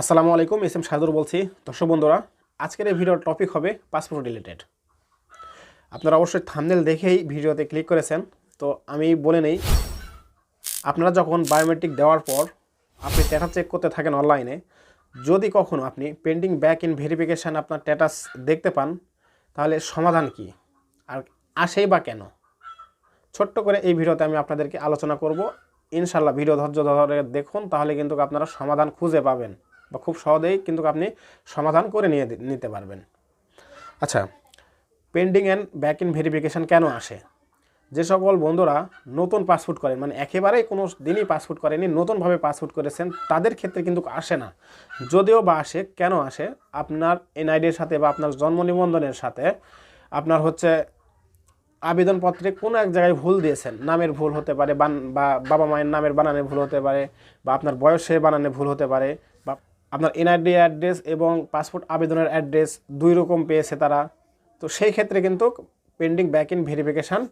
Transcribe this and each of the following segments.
আসসালামু আলাইকুম, S M শাহাদুর বলছি। দর্শক বন্ধুরা, আজকের এই ভিডিওর টপিক হবে পাসপোর্ট রিলেটেড আপনারা অবশ্যই থামনেল দেখেই ভিডিওতে ক্লিক করেছেন। তো আমি বলে নেই, আপনারা যখন বায়োমেট্রিক দেওয়ার পর আপনি স্ট্যাটাস চেক করতে থাকেন অনলাইনে যদি কখনো আপনি পেন্ডিং ব্যাক ইন ভেরিফিকেশান আপনার স্ট্যাটাস দেখতে পান, তাহলে সমাধান কি? আর আসেই বা কেন? ছোট্ট করে এই ভিডিওতে আমি আপনাদেরকে আলোচনা করব। ইনশাল্লাহ ভিডিও ধৈর্য ধরে দেখুন, তাহলে কিন্তু আপনারা সমাধান খুঁজে পাবেন। বা খুব সহজেই কিন্তু আপনি সমাধান করে নিয়ে নিতে পারবেন। আচ্ছা pending and back in verification কেন আসে? যে সকল বন্ধুরা নতুন পাসপোর্ট করেন মানে একেবারেই কোনো দিনই পাসপোর্ট করেনি নতুনভাবে পাসপোর্ট করেছেন, তাদের ক্ষেত্রে কিন্তু আসে না। যদিও বা আসে, কেন আসে? আপনার এনআইডির সাথে বা আপনার জন্ম নিবন্ধনের সাথে আপনার হচ্ছে আবেদনপত্রে কোনো এক জায়গায় ভুল দিয়েছেন। নামের ভুল হতে পারে বা বাবা মায়ের নামের বানানে ভুল হতে পারে, বা আপনার বয়সের বানানে ভুল হতে পারে আপনার এনআইডি অ্যাড্রেস এবং পাসপোর্ট আবেদনের অ্যাড্রেস দুই রকম পেয়েছে তারা। তো সেই ক্ষেত্রে কিন্তু পেন্ডিং ব্যাক ইন ভেরিফিকেশান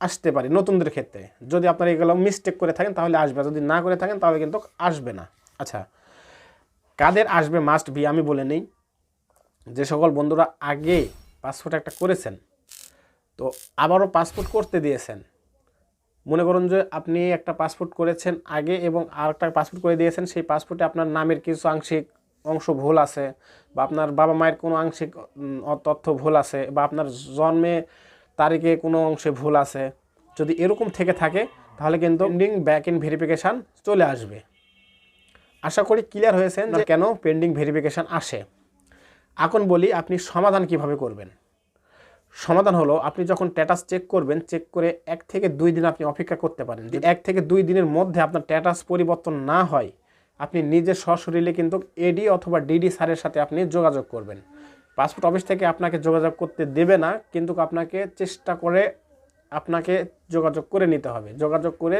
আসতে পারে নতুনদের ক্ষেত্রে। যদি আপনারা এগুলো মিস্টেক করে থাকেন তাহলে আসবে যদি না করে থাকেন তাহলে কিন্তু আসবে না। আচ্ছা কাদের আসবে মাস্ট বি আমি বলে নিই। যে সকল বন্ধুরা আগে পাসপোর্ট একটা করেছেন, তো আবারও পাসপোর্ট করতে দিয়েছেন। মনে করুন যে আপনি একটা পাসপোর্ট করেছেন আগে এবং আর একটা পাসপোর্ট করে দিয়েছেন সেই পাসপোর্টে আপনার নামের কিছু আংশিক অংশ ভুল আছে বা আপনার বাবা মায়ের কোনো আংশিক তথ্য ভুল আছে বা আপনার জন্মে তারিখে কোনো অংশে ভুল আছে। যদি এরকম থেকে থাকে তাহলে কিন্তু পেন্ডিং ব্যাক ইন ভেরিফিকেশান চলে আসবে। আশা করি ক্লিয়ার হয়েছেন যে কেন পেন্ডিং ভেরিফিকেশান আসে। এখন বলি আপনি সমাধান কীভাবে করবেন। সমাধান হলো আপনি যখন স্ট্যাটাস চেক করবেন চেক করে এক থেকে দুই দিন আপনি অপেক্ষা করতে পারেন। যদি এক থেকে দুই দিনের মধ্যে আপনার স্ট্যাটাস পরিবর্তন না হয়, আপনি নিজের সশরীরে কিন্তু এডি অথবা ডিডি স্যারের সাথে আপনি যোগাযোগ করবেন। পাসপোর্ট অফিস থেকে আপনাকে যোগাযোগ করতে দেবে না, কিন্তু আপনাকে চেষ্টা করে আপনাকে যোগাযোগ করে নিতে হবে। যোগাযোগ করে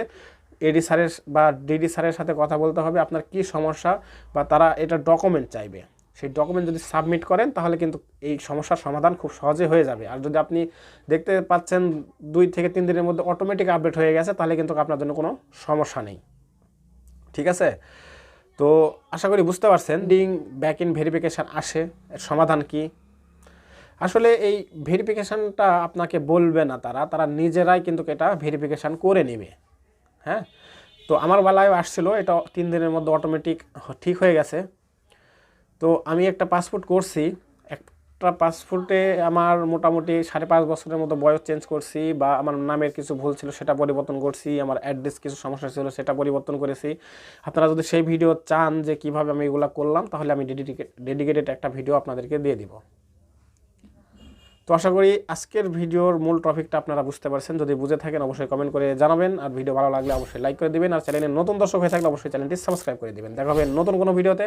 এডি স্যারের বা ডিডি স্যারের সাথে কথা বলতে হবে, আপনার কি সমস্যা বা তারা এটা ডকুমেন্ট চাইবে। সেই ডকুমেন্ট যদি সাবমিট করেন, তাহলে কিন্তু এই সমস্যার সমাধান খুব সহজে হয়ে যাবে। আর যদি আপনি দেখতে পাচ্ছেন দুই থেকে তিন দিনের মধ্যে অটোমেটিক আপডেট হয়ে গেছে, তাহলে কিন্তু আপনার জন্য কোনো সমস্যা নেই। ঠিক আছে? তো আশা করি বুঝতে পারছেন ডিং ব্যাক ইন ভেরিফিকেশান আসে, এর সমাধান কি? আসলে এই ভেরিফিকেশানটা আপনাকে বলবে না তারা তারা নিজেরাই কিন্তু এটা ভেরিফিকেশান করে নেবে। হ্যাঁ? তো আমার বেলায় আসছিল, এটা তিন দিনের মধ্যে অটোমেটিক ঠিক হয়ে গেছে। তো আমি একটা পাসপোর্ট করছি। একটা পাসপোর্টে আমার মোটামুটি সাড়ে পাঁচ বছরের মতো বয়স চেঞ্জ করছি বা আমার নামের কিছু ভুল ছিল সেটা পরিবর্তন করছি, আমার অ্যাড্রেস কিছু সমস্যা ছিল সেটা পরিবর্তন করেছি। আপনারা যদি সেই ভিডিও চান যে কীভাবে আমি এগুলো করলাম, তাহলে আমি ডেডিকেটেড একটা ভিডিও আপনাদেরকে দিয়ে দিব। তো আশা করি আজকের ভিডিওর মূল টপিকটা আপনারা বুঝতে পারছেন। যদি বুঝে থাকেন, অবশ্যই কমেন্ট করে জানাবেন। আর ভিডিও ভালো লাগলে অবশ্যই লাইক করে দিবেন। আর চ্যানেলে নতুন দর্শক হয়ে থাকলে অবশ্যই চ্যানেলটি সাবস্ক্রাইব করে দিবেন। দেখা হবে নতুন কোনো ভিডিওতে